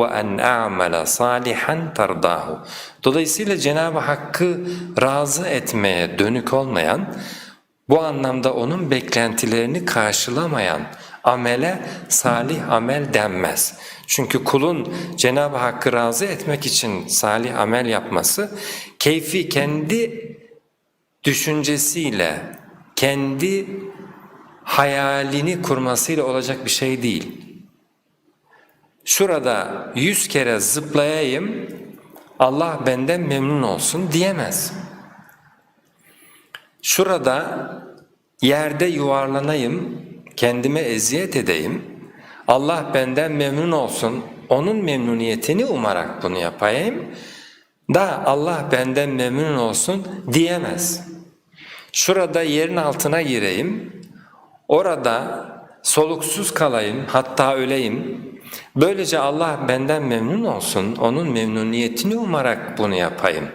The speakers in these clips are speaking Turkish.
ve en a'mele salihan tardahu. Dolayısıyla Cenab-ı Hakk'ı razı etmeye dönük olmayan, bu anlamda onun beklentilerini karşılamayan amele salih amel denmez. Çünkü kulun Cenab-ı Hakk'ı razı etmek için salih amel yapması, keyfi kendi düşüncesiyle, kendi hayalini kurmasıyla olacak bir şey değil. Şurada yüz kere zıplayayım, Allah benden memnun olsun diyemez. Şurada yerde yuvarlanayım, kendime eziyet edeyim, Allah benden memnun olsun, onun memnuniyetini umarak bunu yapayım da Allah benden memnun olsun diyemez. Şurada yerin altına gireyim, orada soluksuz kalayım, hatta öleyim. Böylece Allah benden memnun olsun, onun memnuniyetini umarak bunu yapayım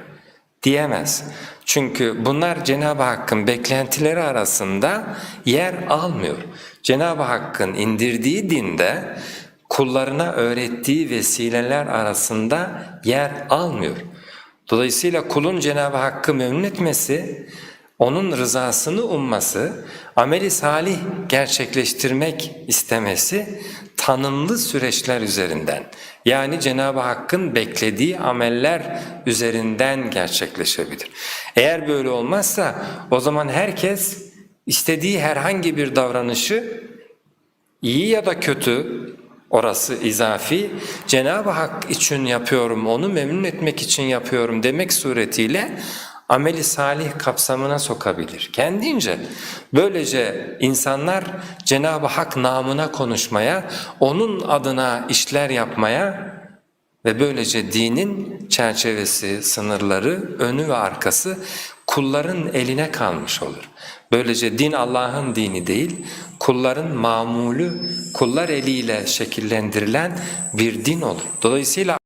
diyemez. Çünkü bunlar Cenab-ı Hakk'ın beklentileri arasında yer almıyor. Cenab-ı Hakk'ın indirdiği dinde kullarına öğrettiği vesileler arasında yer almıyor. Dolayısıyla kulun Cenab-ı Hakk'ı memnun etmesi, onun rızasını umması, ameli salih gerçekleştirmek istemesi tanımlı süreçler üzerinden yani Cenab-ı Hakk'ın beklediği ameller üzerinden gerçekleşebilir. Eğer böyle olmazsa o zaman herkes istediği herhangi bir davranışı iyi ya da kötü orası izafi Cenab-ı Hak için yapıyorum, onu memnun etmek için yapıyorum demek suretiyle ameli salih kapsamına sokabilir kendince. Böylece insanlar Cenab-ı Hak namına konuşmaya, onun adına işler yapmaya ve böylece dinin çerçevesi, sınırları, önü ve arkası kulların eline kalmış olur. Böylece din Allah'ın dini değil, kulların mamulü, kullar eliyle şekillendirilen bir din olur. Dolayısıyla